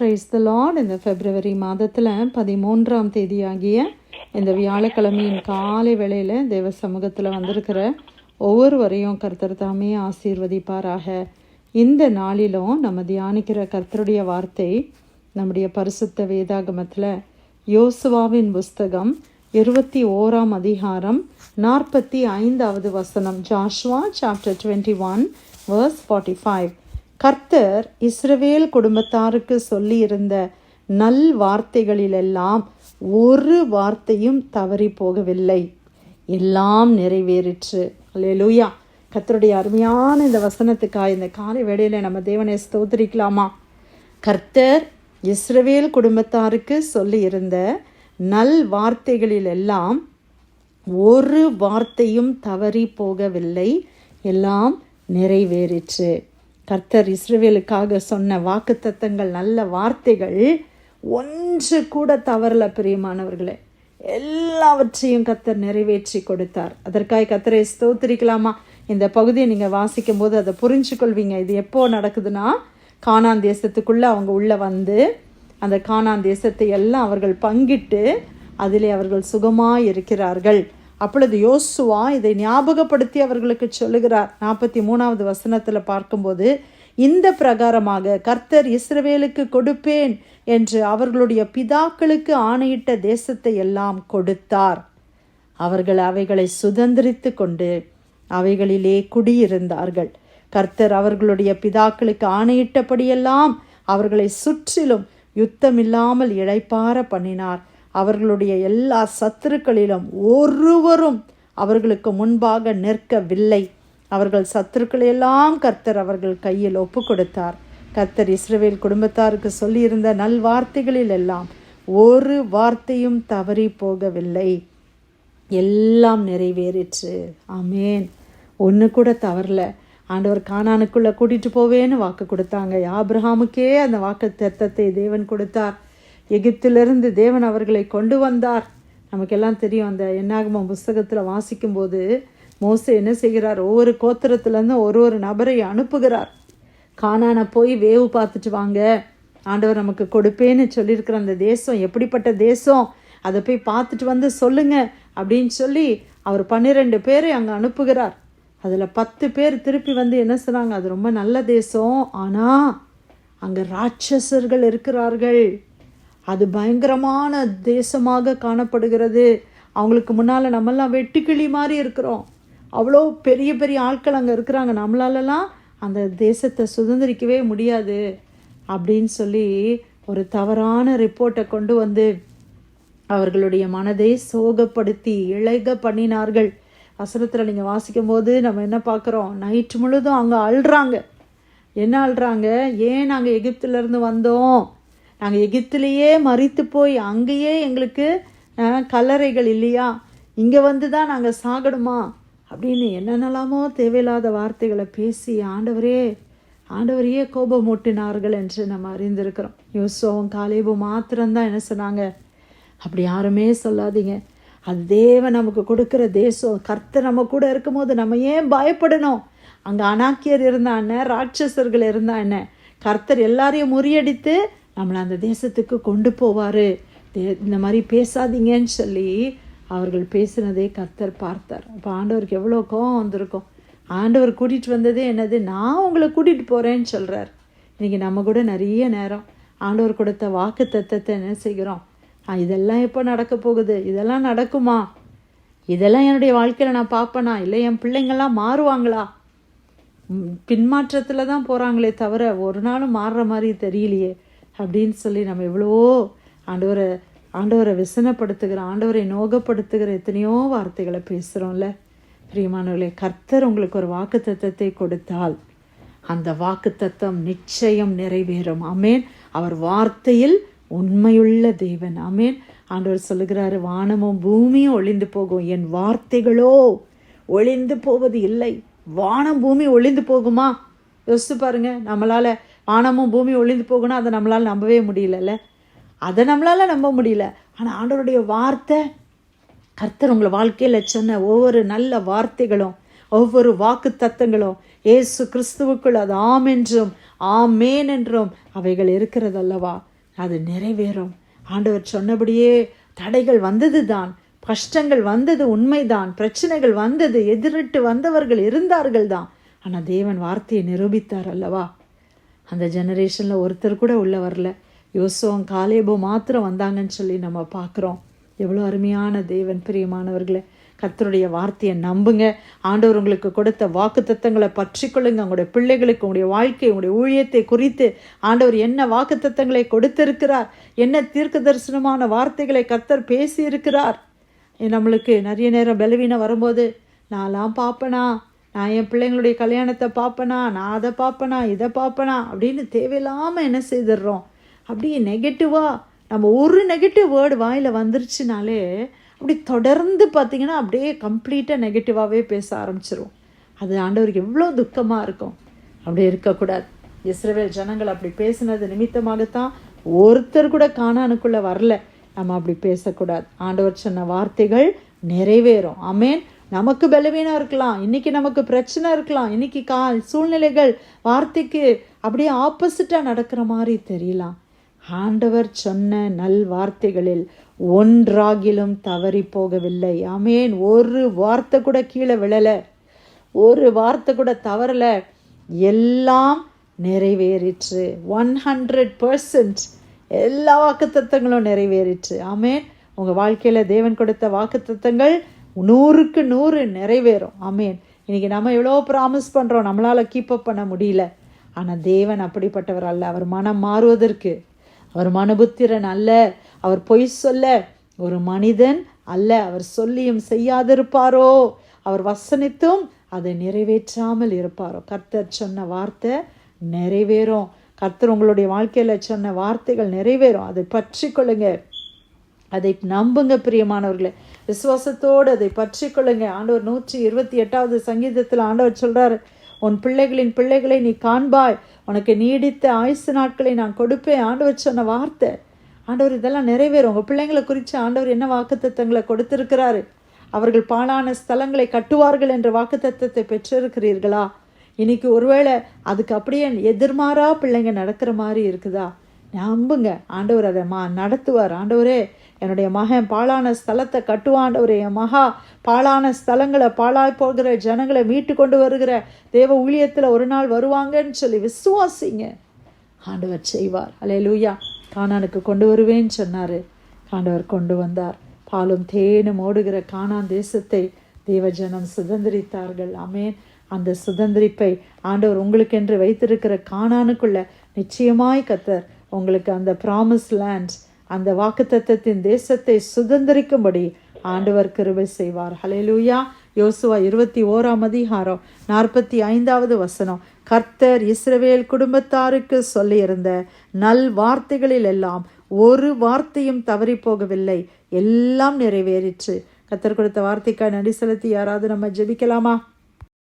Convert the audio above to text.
Price த Lord இந்த பிப்ரவரி மாதத்தில் பதிமூன்றாம் தேதியாகிய இந்த வியாழக்கிழமையின் காலை வேளையில் தேவ சமூகத்தில் வந்திருக்கிற ஒவ்வொருவரையும் கர்த்தர் தாமே ஆசீர்வதிப்பாராக. இந்த நாளிலும் நம்ம தியானிக்கிற கர்த்தருடைய வார்த்தை நம்முடைய பரிசுத்த வேதாகமத்தில் யோசுவாவின் புஸ்தகம் இருபத்தி ஓராம் அதிகாரம் நாற்பத்தி ஐந்தாவது வசனம். Joshua chapter twenty one verse forty five கர்த்தர் இஸ்ரவேல் குடும்பத்தாருக்கு சொல்லியிருந்த நல் வார்த்தைகளிலெல்லாம் ஒரு வார்த்தையும் தவறி போகவில்லை. எல்லாம் நிறைவேறிற்று. லூயா கர்த்தருடைய அருமையான இந்த வசனத்துக்காக இந்த காலை வேளையில் நம்ம தேவனை ஸ்தோத்திரிக்கலாமா? கர்த்தர் இஸ்ரவேல் குடும்பத்தாருக்கு சொல்லியிருந்த நல் வார்த்தைகளிலெல்லாம் ஒரு வார்த்தையும் தவறி போகவில்லை. எல்லாம் நிறைவேறிற்று. கர்த்தர் இஸ்ரவேலுக்காக சொன்ன வாக்குத்தத்தங்கள் நல்ல வார்த்தைகள் ஒன்று கூட தவறல பிரியமானவர்களே. எல்லாவற்றையும் கர்த்தர் நிறைவேற்றி கொடுத்தார். அதற்காக கத்தரை ஸ்தோத்திரிக்கலாமா? இந்த பகுதியை நீங்கள் வாசிக்கும் போது அதை புரிஞ்சு கொள்வீங்க இது எப்போ நடக்குதுன்னா காணான் தேசத்துக்குள்ளே அவங்க உள்ளே வந்து அந்த காணான் தேசத்தை எல்லாம் அவர்கள் பங்கிட்டு அதிலே அவர்கள் சுகமாக இருக்கிறார்கள். அப்பொழுது யோசுவா இதை ஞாபகப்படுத்தி அவர்களுக்கு சொல்லுகிறார். நாற்பத்தி மூணாவது வசனத்தில் பார்க்கும்போது இந்த பிரகாரமாக கர்த்தர் இஸ்ரவேலுக்கு கொடுப்பேன் என்று அவர்களுடைய பிதாக்களுக்கு ஆணையிட்ட தேசத்தை எல்லாம் கொடுத்தார். அவர்கள் அவைகளை சுதந்திரித்து கொண்டு அவைகளிலே குடியிருந்தார்கள். கர்த்தர் அவர்களுடைய பிதாக்களுக்கு ஆணையிட்டபடியெல்லாம் அவர்களை சுற்றிலும் யுத்தமில்லாமல் இழைப்பார பண்ணினார். அவர்களுடைய எல்லா சத்துருக்களிலும் ஒருவரும் அவர்களுக்கு முன்பாக நிற்கவில்லை. அவர்கள் சத்துருக்களையெல்லாம் கர்த்தர் அவர்கள் கையில் ஒப்பு கொடுத்தார் கர்த்தர் இஸ்ரவேல் குடும்பத்தாருக்கு சொல்லியிருந்த நல் வார்த்தைகளில் எல்லாம் ஒரு வார்த்தையும் தவறி போகவில்லை. எல்லாம் நிறைவேறிற்று. ஆமேன். ஒன்று கூட தவறல. ஆண்டவர் கானானுக்குள்ளே கூட்டிகிட்டு போவேன்னு வாக்கு கொடுத்தாங்க. ஆப்ரஹாமுக்கே அந்த வாக்கு தத்தத்தை தேவன் கொடுத்தார். எகிப்திலிருந்து தேவன் அவர்களை கொண்டு வந்தார். நமக்கெல்லாம் தெரியும் அந்த என்னாகம புஸ்தகத்தில் வாசிக்கும்போது மோசே என்ன செய்கிறார்? ஒவ்வொரு கோத்திரத்துலேருந்து ஒரு ஒரு நபரை அனுப்புகிறார். காணான போய் வேவு பார்த்துட்டு வாங்க. ஆண்டவர் நமக்கு கொடுப்பேன்னு சொல்லியிருக்கிற அந்த தேசம் எப்படிப்பட்ட தேசம்? அதை போய் பார்த்துட்டு வந்து சொல்லுங்க அப்படின்னு சொல்லி அவர் பன்னிரெண்டு பேரை அங்கே அனுப்புகிறார். அதில் பத்து பேர் திருப்பி வந்து என்ன சொன்னாங்க? அது ரொம்ப நல்ல தேசம். ஆனால் அங்கே ராட்சசர்கள் இருக்கிறார்கள். அது பயங்கரமான தேசமாக காணப்படுகிறது. அவங்களுக்கு முன்னால் நம்மெல்லாம் வெட்டுக்கிளி மாதிரி இருக்கிறோம். அவ்வளோ பெரிய பெரிய ஆட்கள் அங்கே இருக்கிறாங்க. நம்மளாலலாம் அந்த தேசத்தை சுதந்திரிக்கவே முடியாது அப்படின்னு சொல்லி ஒரு தவறான ரிப்போர்ட்டை கொண்டு வந்து அவர்களுடைய மனதை சோகப்படுத்தி இழக பண்ணினார்கள். வசனத்தில் நீங்கள் வாசிக்கும் போது நம்ம என்ன பார்க்குறோம்? நைட்டு முழுதும் அங்கே அழுறாங்க. என்ன அழுறாங்க? ஏன் நாங்கள் எகிப்திலேருந்து வந்தோம்? நாங்கள் எகிப்திலேயே மறித்து போய் அங்கேயே எங்களுக்கு கல்லறைகள் இல்லையா? இங்கே வந்து தான் நாங்கள் சாகணுமா அப்படின்னு என்னென்னலாமோ தேவையில்லாத வார்த்தைகளை பேசி ஆண்டவரே ஆண்டவரையே கோபம் மூட்டினார்கள் என்று நம்ம அறிந்திருக்கிறோம். யோசோவும் காலேபும் மாத்திரம்தான் என்ன சொன்னாங்க? அப்படி யாருமே சொல்லாதீங்க. அது தேவன் நமக்கு கொடுக்குற தேசம். கர்த்தர் நம்ம கூட இருக்கும்போது நம்ம ஏன் பயப்படணும்? அங்கே அனாக்கியர் இருந்தா என்ன? ராட்சசர்கள் இருந்தா என்ன? கர்த்தர் எல்லாரையும் முறியடித்து நம்மளை அந்த தேசத்துக்கு கொண்டு போவார். இந்த மாதிரி பேசாதீங்கன்னு சொல்லி அவர்கள் பேசினதே கர்த்தர் பார்த்தார். இப்போ ஆண்டவருக்கு எவ்வளோ கோவம் வந்திருக்கும். ஆண்டவர் கூட்டிகிட்டு வந்ததே என்னது? நான் உங்களை கூட்டிகிட்டு போகிறேன்னு சொல்கிறார் இன்றைக்கி நம்ம கூட நிறைய நேரம் ஆண்டவர் கொடுத்த வாக்கு தத்தத்தை என்ன செய்கிறோம்? இதெல்லாம் எப்போ நடக்க போகுது? இதெல்லாம் நடக்குமா? இதெல்லாம் என்னுடைய வாழ்க்கையில் நான் பார்ப்பேனா? இல்லை என் பிள்ளைங்கள்லாம் மாறுவாங்களா? பின்மாற்றத்தில் தான் போகிறாங்களே தவிர ஒரு நாளும் மாறுற மாதிரி தெரியலையே. அப்படின்னு சொல்லி நம்ம எவ்வளோ ஆண்டவரை ஆண்டவரை விசனப்படுத்துகிற ஆண்டவரை நோகப்படுத்துகிற எத்தனையோ வார்த்தைகளை பேசுகிறோம்ல பிரியமானவர்களே கர்த்தர் உங்களுக்கு ஒரு வாக்கு தத்துவத்தை கொடுத்தால் அந்த வாக்கு தத்துவம் நிச்சயம் நிறைவேறும். அமேன் அவர் வார்த்தையில் உண்மையுள்ள தேவன். அமேன் ஆண்டவர் சொல்லுகிறாரு வானமும் பூமியும் ஒளிந்து போகும். என் வார்த்தைகளோ ஒளிந்து போவது இல்லை. வானம் பூமி ஒளிந்து போகுமா? யோசிச்சு பாருங்க. நம்மளால் வானமும் பூமி ஒளிந்து போகணும் அதை நம்மளால் நம்பவே முடியலல்ல. அதை நம்மளால் நம்ப முடியல. ஆனால் ஆண்டவருடைய வார்த்தை கர்த்தர் உங்களை வாழ்க்கையில் சொன்ன ஒவ்வொரு நல்ல வார்த்தைகளும் ஒவ்வொரு வாக்கு தத்தங்களும் ஏசு கிறிஸ்துவுக்குள் அது ஆம் என்றும் ஆமேன் என்றும் அவைகள் இருக்கிறதல்லவா? அது நிறைவேறும். ஆண்டவர் சொன்னபடியே தடைகள் வந்தது தான் கஷ்டங்கள் வந்தது உண்மைதான் பிரச்சனைகள் வந்தது எதிரிட்டு வந்தவர்கள் இருந்தார்கள் தான் ஆனால் தேவன் வார்த்தையை நிரூபித்தார் அல்லவா? அந்த ஜெனரேஷனில் ஒருத்தர் கூட உள்ளே வரல. யோசுவம் காலேபோ மாத்திரம் வந்தாங்கன்னு சொல்லி நம்ம பார்க்குறோம். எவ்வளோ அருமையான தேவன் பிரியமானவர்களை. கத்தருடைய வார்த்தையை நம்புங்க. ஆண்டவர் உங்களுக்கு கொடுத்த வாக்கு தத்தங்களை பற்றிக்கொள்ளுங்க. உங்களுடைய பிள்ளைகளுக்கு உங்களுடைய வாழ்க்கை உங்களுடைய ஊழியத்தை குறித்து ஆண்டவர் என்ன வாக்கு தத்தங்களை கொடுத்திருக்கிறார்? என்ன தீர்க்க தரிசனமான வார்த்தைகளை கத்தர் பேசியிருக்கிறார்? நம்மளுக்கு நிறைய நேரம் பலவீனம் வரும்போது நான்லாம் பார்ப்பேனா? நான் என் பிள்ளைங்களுடைய கல்யாணத்தை பார்ப்பனா நான் அதை பார்ப்பனா இதை பார்ப்பனா அப்படின்னு தேவையில்லாமல் என்ன செய்திடுறோம். அப்படியே நெகட்டிவாக நம்ம ஒரு நெகட்டிவ் வேர்டு வாயில் வந்துருச்சுனாலே அப்படி தொடர்ந்து பார்த்தீங்கன்னா அப்படியே கம்ப்ளீட்டாக நெகட்டிவாகவே பேச ஆரம்பிச்சிரும். அது ஆண்டவருக்கு எவ்வளோ துக்கமாக இருக்கும். அப்படி இருக்கக்கூடாது. இஸ்ரவேல் ஜனங்கள் அப்படி பேசினது நிமித்தமாகத்தான் ஒருத்தர் கூட காணானுக்குள்ளே வரல. நம்ம அப்படி பேசக்கூடாது. ஆண்டவர் சொன்ன வார்த்தைகள் நிறைவேறும். அமேன் நமக்கு பலவீனம் இருக்கலாம். இன்னைக்கு நமக்கு பிரச்சனை இருக்கலாம். இன்னைக்கு கா சூழ்நிலைகள் வார்த்தைக்கு அப்படியே ஆப்போசிட்டாக நடக்கிற மாதிரி தெரியலாம் ஆண்டவர் சொன்ன நல் வார்த்தைகளில் ஒன்றாகிலும் தவறி போகவில்லை. ஆமேன். ஒரு வார்த்தை கூட கீழே விழலை. ஒரு வார்த்தை கூட தவறலை. எல்லாம் நிறைவேறிற்று. ஒன் ஹண்ட்ரட் பர்சன்ட் எல்லா வாக்குத்தத்தங்களும் நிறைவேறிற்று. ஆமேன். உங்கள் வாழ்க்கையில் தேவன் கொடுத்த வாக்குத்தத்தங்கள் நூறுக்கு நூறு நிறைவேறும். ஆமேன். இன்றைக்கி நம்ம எவ்வளோ ப்ராமிஸ் பண்ணுறோம் நம்மளால் கீப் அப் பண்ண முடியல. ஆனால் தேவன் அப்படிப்பட்டவர் அல்ல. அவர் மனம் மாறுவதற்கு. அவர் மனபுத்திரன் அல்ல. அவர் பொய் சொல்ல ஒரு மனிதன் அல்ல. அவர் சொல்லியும் செய்யாதிருப்பாரோ. அவர் வசனித்தும் அதை நிறைவேற்றாமல் இருப்பாரோ. கர்த்தர் சொன்ன வார்த்தை நிறைவேறும். கர்த்தர் உங்களுடைய வாழ்க்கையில் சொன்ன வார்த்தைகள் நிறைவேறும். அதை பற்றி கொள்ளுங்க. அதை நம்புங்க பிரியமானவர்களே. விசுவாசத்தோடு அதை பற்றி கொள்ளுங்க. ஆண்டவர் நூற்றி இருபத்தி எட்டாவது சங்கீதத்தில் ஆண்டவர் சொல்கிறார் உன் பிள்ளைகளின் பிள்ளைகளை நீ காண்பாய். உனக்கு நீடித்த ஆயுசு நாட்களை நான் கொடுப்பேன். ஆண்டவர் சொன்ன வார்த்தை ஆண்டவர் இதெல்லாம் நிறைவேறும். உங்கள் பிள்ளைங்களை குறித்து ஆண்டவர் என்ன வாக்குத்தத்தங்களை கொடுத்திருக்கிறாரு? அவர்கள் பாழான ஸ்தலங்களை கட்டுவார்கள் என்ற வாக்குத்தத்தத்தை பெற்றிருக்கிறீர்களா? இன்னைக்கு ஒருவேளை அதுக்கு அப்படியே எதிர்மாறா பிள்ளைங்க நடக்கிற மாதிரி இருக்குதா? நம்புங்க ஆண்டவர் அதை மா நடத்துவார். ஆண்டவரே என்னுடைய மகன் பாழான ஸ்தலத்தை கட்டுவாண்டவர் என் மகா பாழான ஸ்தலங்களை பாழாய் போகிற ஜனங்களை மீட்டு கொண்டு வருகிற தேவ ஊழியத்தில் ஒரு நாள் வருவாங்கன்னு சொல்லி விசுவாசிங்க. ஆண்டவர் செய்வார். அலே லூயா கானானுக்கு கொண்டு வருவேன்னு சொன்னார். ஆண்டவர் கொண்டு வந்தார். பாலும் தேனும் ஓடுகிற கானான் தேசத்தை தேவஜனம் சுதந்திரித்தார்கள். அமேன் அந்த சுதந்திரிப்பை ஆண்டவர் உங்களுக்கென்று வைத்திருக்கிற காணானுக்குள்ள நிச்சயமாய் கத்தர் உங்களுக்கு அந்த ப்ராமிஸ் லேண்ட் அந்த வாக்குத்தத்தத்தின் தேசத்தை சுதந்திரிக்கும்படி ஆண்டவர் கிருபை செய்வார். ஹலேலூயா யோசுவா இருபத்தி ஓராம் அதிகாரம் நாற்பத்தி ஐந்தாவது வசனம். கர்த்தர் இஸ்ரவேல் குடும்பத்தாருக்கு சொல்லியிருந்த நல் வார்த்தைகளில் எல்லாம் ஒரு வார்த்தையும் தவறி போகவில்லை எல்லாம் நிறைவேறிற்று. கத்தர் கொடுத்த வார்த்தைக்காய் நடி செலுத்தி யாராவது நம்ம ஜெபிக்கலாமா?